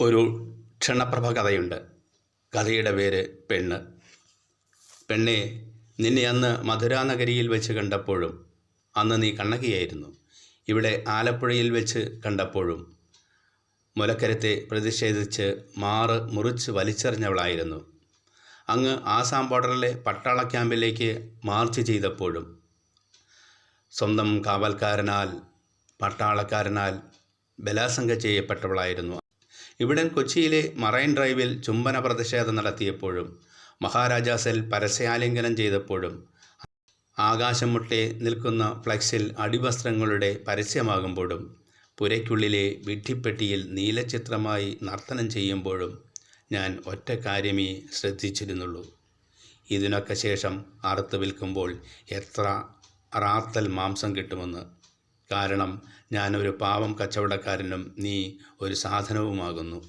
ഒരു ക്ഷണപ്രഭ കഥയുണ്ട്. കഥയുടെ പേര് പെണ്ണ്. പെണ്ണെ നിന്നെ അന്ന് മധുരാനഗരിയിൽ വെച്ച് കണ്ടപ്പോഴും അന്ന് നീ കണ്ണകിയായിരുന്നു. ഇവിടെ ആലപ്പുഴയിൽ വെച്ച് കണ്ടപ്പോഴും മുലക്കരത്തെ പ്രതിഷേധിച്ച് മാറ് മുറിച്ച് വലിച്ചെറിഞ്ഞവളായിരുന്നു. അങ്ങ് ആസാം ബോർഡറിലെ പട്ടാള ക്യാമ്പിലേക്ക് മാർച്ച് ചെയ്തപ്പോഴും സ്വന്തം കാവൽക്കാരനാൽ പട്ടാളക്കാരനാൽ ബലാസംഗ ചെയ്യപ്പെട്ടവളായിരുന്നു ഇവിടെ കൊച്ചിയിലെ മറൈൻ ഡ്രൈവിൽ ചുംബന പ്രതിഷേധം നടത്തിയപ്പോഴും മഹാരാജാസിൽ പരസ്യാലിംഗനം ചെയ്തപ്പോഴും ആകാശം മുട്ടെ നിൽക്കുന്ന ഫ്ലക്സിൽ അടിവസ്ത്രങ്ങളുടെ പരസ്യമാകുമ്പോഴും പുരയ്ക്കുള്ളിലെ വിഡ്ഢിപ്പെട്ടിയിൽ നീലചിത്രമായി നർത്തനം ചെയ്യുമ്പോഴും ഞാൻ ഒറ്റ കാര്യമേ ശ്രദ്ധിച്ചിരുന്നുള്ളൂ. ഇതിനൊക്കെ ശേഷം അറുത്ത് വിൽക്കുമ്പോൾ എത്ര റാത്തൽ മാംസം കിട്ടുമെന്ന്. കാരണം ഞാനൊരു പാവം കച്ചവടക്കാരനും നീ ഒരു സാധനവുമാകുന്നു.